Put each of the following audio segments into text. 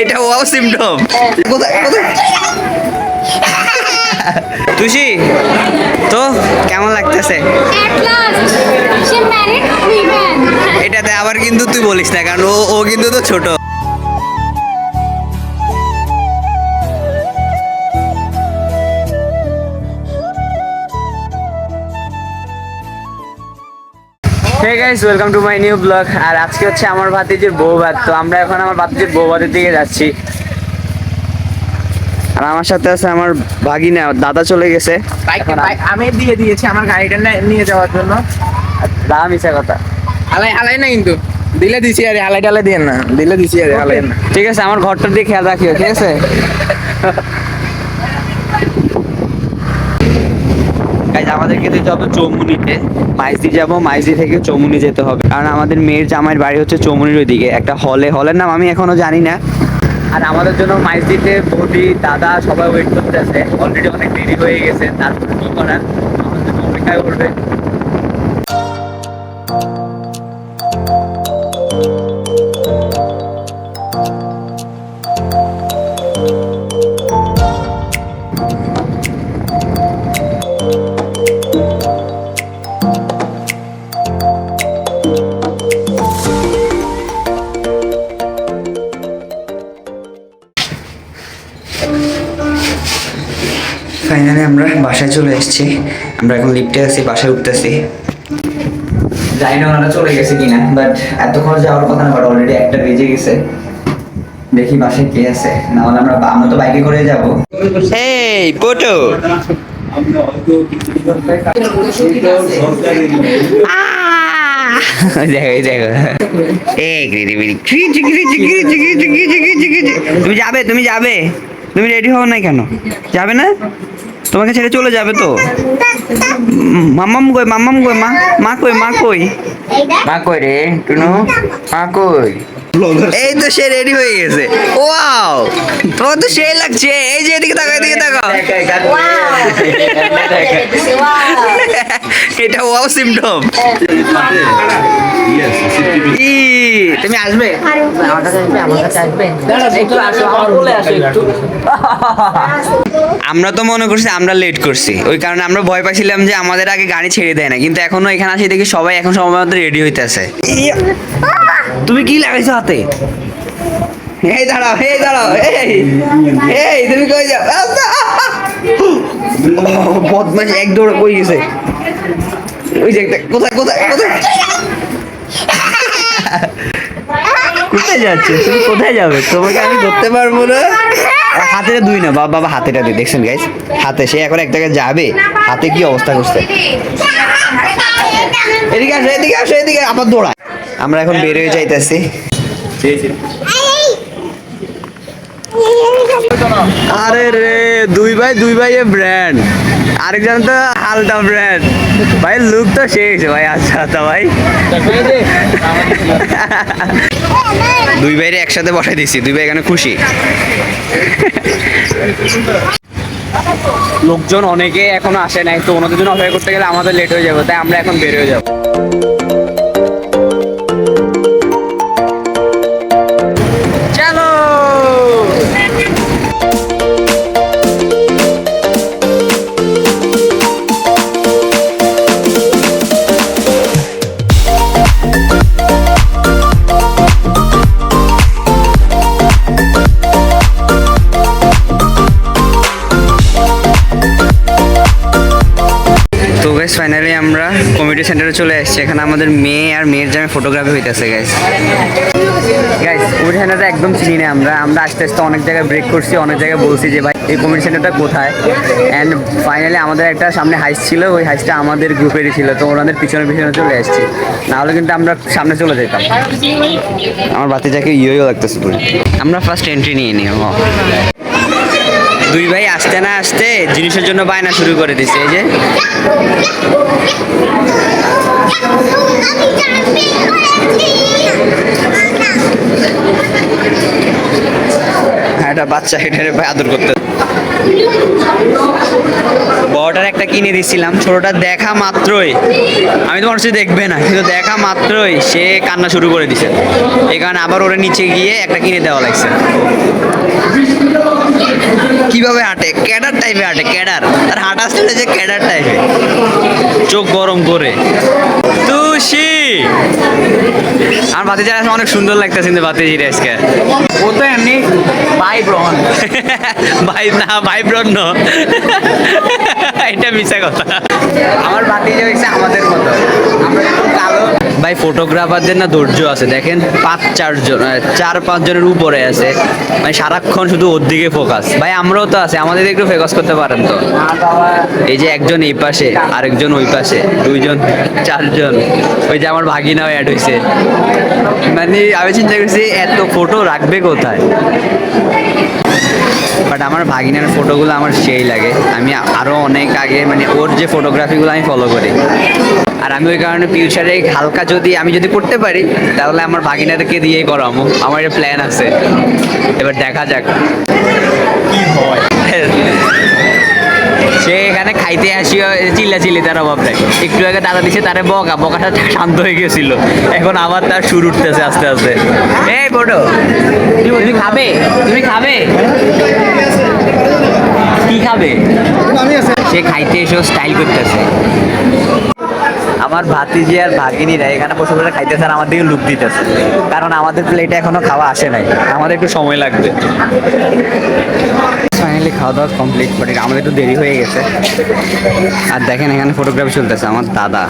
এটা wow symptom কোথায় কোথায়? তুষি তো কেমন লাগতেছে. এটাতে আবার কিন্তু তুই বলিস না কারণ ও ও কিন্তু তো ছোট। Hey guys welcome to my new blog আর আজকে হচ্ছে আমার ভাতিজির বউ ভাত। তো আমরা এখন আমার ভাতিজির বউ ভাতের দিকে যাচ্ছি। আর আমার সাথে আছে আমার ভাগিনা দাদা চলে গেছে। আমি দিয়ে দিয়েছি আমার গাড়িটা নিয়ে যাওয়ার জন্য। দাদা মিশা কথা। হালাই হালাই না কিন্তু। দিলে দিছি আরে হালাই টালাই দিয়ে না। দিলে দিছি আরে হালাই না। ঠিক আছে আমার ঘরটার দিকে খেয়াল রাখিও ঠিক আছে? আমাদেরকে যেতে হবে চৌমুনিতে মাইজি যাব মাইজি থেকে চৌমুনি যেতে হবে। কারণ আমাদের মেয়ের জামাইয়ের বাড়ি হচ্ছে চৌমুনির ওইদিকে, একটা হলে হলের নাম আমি এখনও জানি না। আর আমাদের জন্য মাইজিতে বৌদি, দাদা সবাই ওয়েট করতে আছে অলরেডি অনেক দেরি হয়ে গেছে, তারপরে কি করার? আমাদের অপেক্ষায় করবে আমরা বাসায় চলে এসেছি আমরা এখন লিফটে আছি বাসায় উঠতেছি জানি না ওনারা চলে গেছে কিনা বাট এতক্ষণ যাওয়ার কথা না বাট অলরেডি একটা বেজে গেছে দেখি বাসায় কে আছে না হলে আমরা আমরা তো বাইকে করে যাব এই পটো দেখো তুমি যাবে তুমি যাবে তুমি রেডি হও না কেন যাবে না তোমাকে ছেড়ে চলে যাবে তো? মামাম কই মামাম কই মা মা কই মা কই? মা কই রে টুনু? মা কই? এই তো সে রেডি হয়ে গেছে। ওয়াও তোমার তো সেই লাগছে। এই যে এদিকে তাকাও এদিকে তাকাও। এটা ওয়াও সিমটম তুমি আসবে? আমরা তো মনে করছি আমরা লেট করছি। ওই কারণে আমরা ভয় পাইছিলাম যে আমাদের আগে গাড়ি ছেড়ে দেয় না, কিন্তু এখনও এখানে আসি দেখি সবাই এখন সময় রেডি হইতেছে। তুমি কি লাগাইছো হাতে? এই দাঁড়াও এই দাঁড়াও, এই এই, তুমি কই যাও? ও, বদমাশ এক দৌড়ে কই গেছে। ওই যে একটা কোথায় কোথায় কোথায়? কোথায় যাচ্ছে? তুমি কোথায় যাবে? তোমাকে আমি ধরতে পারব না। হাতেটা দুই না বাবা বাবা হাতেটা দুই দেখছেন গাইস হাতে সে এখন এক জায়গায় যাবে। হাতে কি অবস্থা করছে? এদিকে আসো এদিকে আসো এদিকে আবার দৌড়ায়। আমরা এখন বের হয়ে যাইতেছি। আরে রে দুই ভাই দুই ভাই এ ব্র্যান্ড আরেকজন তো আলটা ব্র্যান্ড ভাই লুক তো শেষ ভাই আচ্ছা আচ্ছা ভাই। দুই ভাইরে একসাথে বসাই দিছি দুই ভাই এখানে খুশি। লোকজন অনেকে এখনও আসে নাই তো ওনাদের জন্য অপেক্ষা করতে গেলে আমাদের লেট হয়ে যাবে তাই আমরা এখন বের হয়ে যাব। সেন্টারে চলে এসেছি এখানে আমাদের মেয়ে আর মেয়ের জামে ফটোগ্রাফি হইতেছে গাইস গাইস কমিউনিটি সেন্টারটা একদম চিনি না আমরা। আমরা আস্তে আস্তে অনেক জায়গায় ব্রেক করছি অনেক জায়গায় বলছি যে ভাই এই কমিউনিটি সেন্টারটা কোথায়? অ্যান্ড ফাইনালি আমাদের একটা সামনে হাইস ছিল। ওই হাইসটা আমাদের গ্রুপেরই ছিল। তো ওনাদের পিছনে পিছনে চলে এসেছি নাহলে কিন্তু আমরা সামনে চলে যেতাম। আমার বাতিটাকে ইয়েও লাগতেছে পুরো। আমরা ফার্স্ট এন্ট্রি নিয়ে নিই। দুই ভাই আসতে না আসতে জিনিসের জন্য বায়না শুরু করে দিছে এই যে। হ্যাঁ এটা বাচ্চা, এটা ভাই আদর করতে। বড়টার একটা কিনে দিছিলাম, ছোটটা দেখা মাত্রই। আমি তো মনে হচ্ছে দেখবে না, কিন্তু দেখা মাত্রই সে কান্না শুরু করে দিছে। কারণে আবার ওরা নিচে গিয়ে একটা কিনে দেওয়া লাগছে। কীভাবে হাঁটে? ক্যাডার টাইপে হাঁটে ক্যাডার। তার হাঁটা স্টাইল যে ক্যাডার টাইপে চোখ গরম করে। তুষি আমার বাতিজার আজকে অনেক সুন্দর লাগতেছে কিন্তু বাতিজির আজকে। ও তো এমনি ভাই ব্রহণ ভাই না ভাই ব্রহ্ম এটা মিশা কথা। আমার বাতিজা হয়েছে আমাদের মতো। আমরা একটু কালো ভাই ফটোগ্রাফারদের না ধৈর্য আছে? দেখেন, পাঁচ চারজন চার, পাঁচ জনের উপরে আছে। মানে সারাক্ষণ শুধু ওর দিকে ফোকাস ভাই, আমরাও তো আছে, আমাদের একটু ফোকাস করতে পারেন তো। এই যে একজন এই পাশে, আরেকজন ওই পাশে, দুইজন, চারজন। ওই যে আমার ভাগিনাও অ্যাড হয়েছে মানে আমি চিন্তা করছি, এত ফটো রাখবে কোথায়? বাট আমার ভাগিনার ফটোগুলো আমার সেই লাগে। আমি আরও অনেক আগে মানে ওর যে ফটোগ্রাফিগুলো আমি ফলো করি। আর আমি ওই কারণে ফিউচারে হালকা যদি আমি যদি করতে পারি তাহলে আমার ভাগিনাদেরকে দিয়েই করামো আমার একটা প্ল্যান আছে। এবার দেখা যাক। কি হয়? খাইতে আসিও চিল্লা চিল্লি তার অভাব নাই। একটু আগে দাদা দিছে তারে বকা বকাটা শান্ত হয়ে গেছিল। এখন আবার তার সুর উঠতেছে আস্তে আস্তে। এই বড়ো তুমি খাবে? তুমি খাবে? কি খাবে? সে খাইতে এসেও স্টাইল করতেছে। আমার ভাতিজি আর ভাগিনীরা এখানে বসে বসে খাইতেছে আর আমার দিকে লুক দিতেছে। কারণ আমাদের প্লেটে এখনও খাওয়া আসে নাই। আমাদের একটু সময় লাগবে। ফাইনালি খাওয়া দাওয়া কমপ্লিট বাট আমাদের একটু দেরি হয়ে গেছে। আর দেখেন এখানে ফটোগ্রাফি চলতেছে আমার দাদা।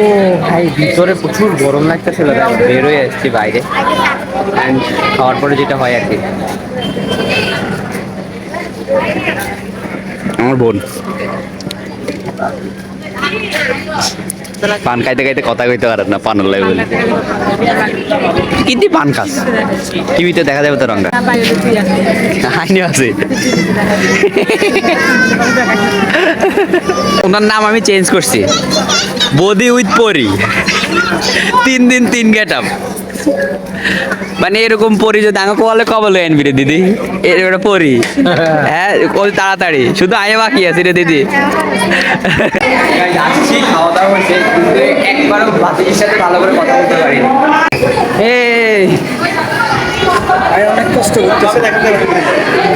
ও ভাই ভিতরে প্রচুর গরম লাগতেছিল বেরোয় এসেছি বাইরে। অ্যান্ড খাওয়ার পরে যেটা হয় আর কি। আমার বোন। পান খাইতে খাইতে কথা কইতে পারে না, পানের লাগে কিন্তু পান খাস। টিভিতে দেখা যাবে তো রঙটা আইনি আছে। ওনার নাম আমি চেঞ্জ করছি। বদি উইথ পরি। তিন দিন তিন গেট আপ। মানে এরকম পরি যদি আমাকে বলে কবলে আনবি রে দিদি? এরকম পরি। হ্যাঁ ওই তাড়াতাড়ি। শুধু আয় বাকি আছে রে দিদি। যাচ্ছি খাওয়া দাওয়া হচ্ছে কিন্তু একবারও বাতিজির সাথে ভালো করে কথা বলতে পারি এই অনেক কষ্ট করতেছে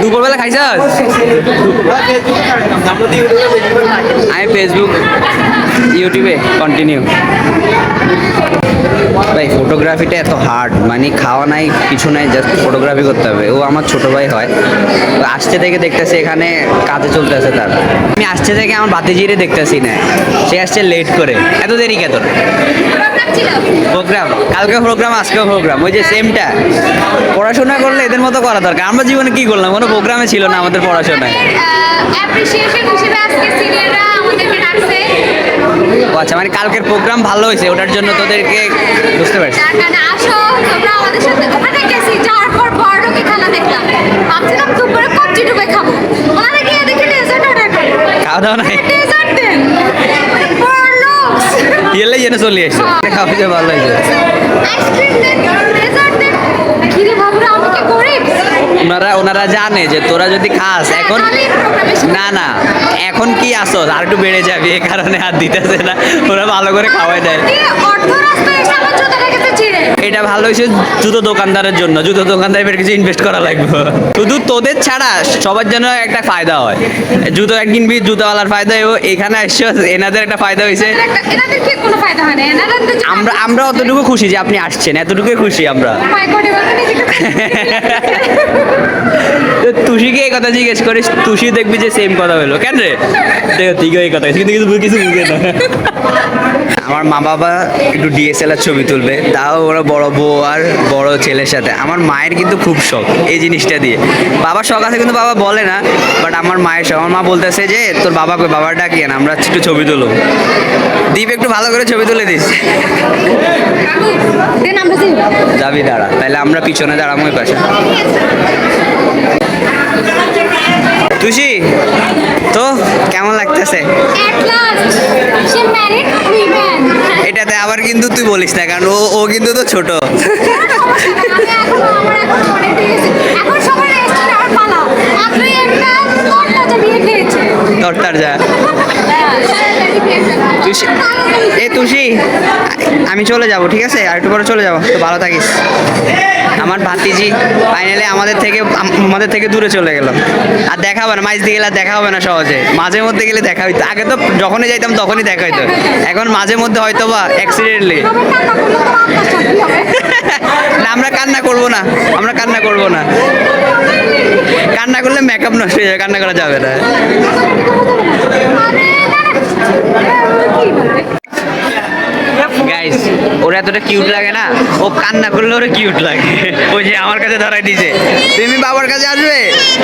দুপুরবেলা খাইছাস? আমি ফেসবুক ইউটিউবে কন্টিনিউ ভাই ফটোগ্রাফিটা এত হার্ড মানে খাওয়া নাই, কিছু নাই জাস্ট ফটোগ্রাফি করতে হবে। ও আমার ছোট ভাই হয়। তো আসছে থেকে দেখতেছি এখানে কাজে চলতেছে তার। আমি আসছে থেকে আমার বাতিজিরে দেখতেছি না। সে আসছে লেট করে। এত দেরি কে তোর প্রোগ্রাম কালকে প্রোগ্রাম আজকে প্রোগ্রাম ওই যে সেমটা পড়াশোনা করলে এদের মতো করা দরকার। আমরা জীবনে কি করলাম? কোনো প্রোগ্রামে ছিল না আমাদের পড়াশোনায়। অ্যাপ্রিসিয়েশন হিসেবে আজকে সিনিয়ররা আমাদেরকে ডাকছে। ও আচ্ছা মানে কালকের প্রোগ্রাম ভালো হয়েছে ওটার জন্য তোদেরকে বুঝতে পারছি। খাওয়া দাওয়া নাই? জেনে চলে এসছে খাওয়া যে ভালো হয়েছে। ওনারা ওনারা জানে যে তোরা যদি খাস, এখন না না, এখন কি আসো আর একটু বেড়ে যাবে, এ কারণে আর দিতেছে না। ওরা ভালো করে খাওয়াই দেয়। এটা ভালো হয়েছে জুতো দোকানদারের জন্য। জুতো দোকানদারের কিছু ইনভেস্ট করা লাগবে। শুধু তোদের ছাড়া সবার জন্য একটা ফায়দা হয়। জুতো এক কিনবি জুতোওয়ালার ফায়দা এখানে এসে এনাদের একটা ফায়দা হয়েছে। হয় আমরা আমরা অতটুকু খুশি যে আপনি আসছেন। এতটুকুই খুশি আমরা। তো তুষিকে এই কথা জিজ্ঞেস করিস তুষি দেখবি যে সেম কথা হলো কেন রে? ঠিক এই কথা কিন্তু কিছু কিছু বুঝে না। আমার মা বাবা একটু ডিএসএলআর ছবি তুলবে, তাও ওরা বড় বউ আর বড় ছেলের সাথে। আমার মায়ের কিন্তু খুব শখ এই জিনিসটা দিয়ে। বাবার শখ আছে কিন্তু বাবা বলে না বাট আমার মায়ের শখ। আমার মা বলতেছে যে, তোর বাবা কই বাবার ডাকিয়ে না, আমরা একটু ছবি তুলো দীপ একটু ভালো করে ছবি তুলে দিস। যাবি, দাঁড়া। তাহলে আমরা পিছনে দাঁড়াবো পাশে। তুষি তো? কেমন লাগতেছে? At last, she married three men. এটা জায়গাতে আবার কিন্তু তুই বলিস না কারণ ও ও কিন্তু তো ছোট। তোরটার যা এ, তুলসী, আমি চলে যাব, ঠিক আছে? আর একটু পরে চলে যাব। তো ভালো থাকিস। আমার ভাতিজি ফাইনালি আমাদের থেকে আমাদের থেকে দূরে চলে গেল। আর দেখা হবে না মাইজ দিয়ে গেলে দেখা হবে না সহজে। মাঝে মধ্যে গেলে দেখা হইতো। আগে তো যখনই যাইতাম তখনই দেখা হইতো। এখন মাঝে মধ্যে হয়তো বা অ্যাক্সিডেন্টলি না, আমরা কান্না করব না। আমরা কান্না করব না। কান্না করলে মেকআপ নষ্ট হয়ে যাবে, কান্না করা যাবে না। গাইস ওরা এতটা কিউট লাগে না? ও কান্না করলে ওরা কিউট লাগে। ওই যে আমার কাছে ধরাই দিছে। তুমি বাবার কাছে আসবে?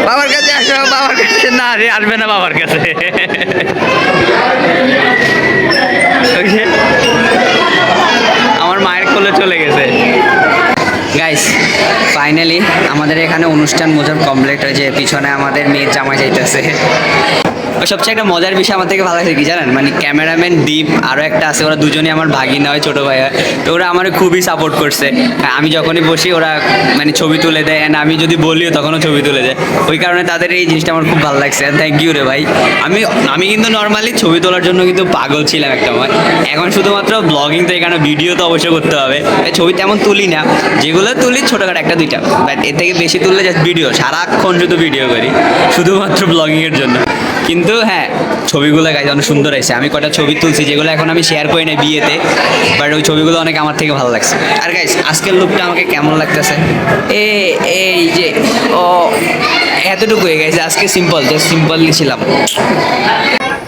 বাবার কাছে আসবে বাবার কাছে। না রে, আসবে না বাবার কাছে। আমার মায়ের কোলে চলে গেছে। গাইস ফাইনালি আমাদের এখানে অনুষ্ঠান মোজার কমপ্লিট হয়েছে। পিছনে আমাদের মেয়ের জামা যাইতেছে। সবচেয়ে একটা মজার বিষয় আমার থেকে ভালো কি জানেন? মানে ক্যামেরাম্যান দীপ আরও একটা আছে ওরা দুজনেই আমার ভাগিনা হয় ছোটো ভাই হয়। তো ওরা আমার খুবই সাপোর্ট করছে। হ্যাঁ, আমি যখনই বসি ওরা মানে ছবি তুলে দেয়। অ্যান্ড আমি যদি বলিও তখনও ছবি তুলে দেয়। ওই কারণে তাদের এই জিনিসটা আমার খুব ভালো লাগছে। থ্যাংক ইউ রে ভাই। আমি আমি কিন্তু নর্মালি ছবি তোলার জন্য কিন্তু পাগল ছিলাম একটা সময়। এখন শুধুমাত্র ব্লগিং তো এখানে ভিডিও তো অবশ্যই করতে হবে। ছবি তেমন তুলি না। যেগুলো তুলি ছোটোখাটো একটা দুইটা। বাট এর থেকে বেশি তুললে জাস্ট ভিডিও সারাক্ষণ শুধু ভিডিও করি। শুধুমাত্র ব্লগিংয়ের জন্য। কিন্তু হ্যাঁ ছবিগুলো গাইজ অনেক সুন্দর হয়েছে। আমি কটা ছবি তুলছি, যেগুলো এখন আমি শেয়ার করি না বিয়েতে বাট ওই ছবিগুলো অনেক আমার থেকে ভালো লাগছে। আর গাইজ আজকের লুকটা আমাকে কেমন লাগতেছে? এ, এই যে, ও, এতটুকু হয়ে গেছে, আজকে সিম্পল জাস্ট সিম্পলই ছিলাম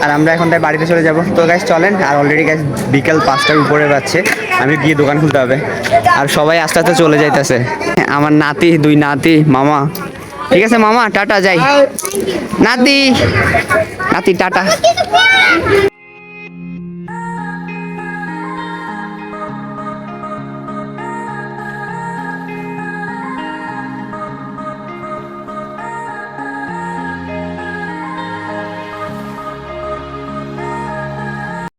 আর আমরা এখন তাই বাড়িতে চলে যাব। তো গাইজ চলেন, আর অলরেডি গাইজ বিকেল পাঁচটার উপরে পাচ্ছে আমি গিয়ে দোকান খুলতে হবে। আর সবাই আস্তে আস্তে চলে যাইতেছে। আমার নাতি, দুই নাতি, মামা ঠিক আছে মামা টাটা যাই নাতি নাতি টাটা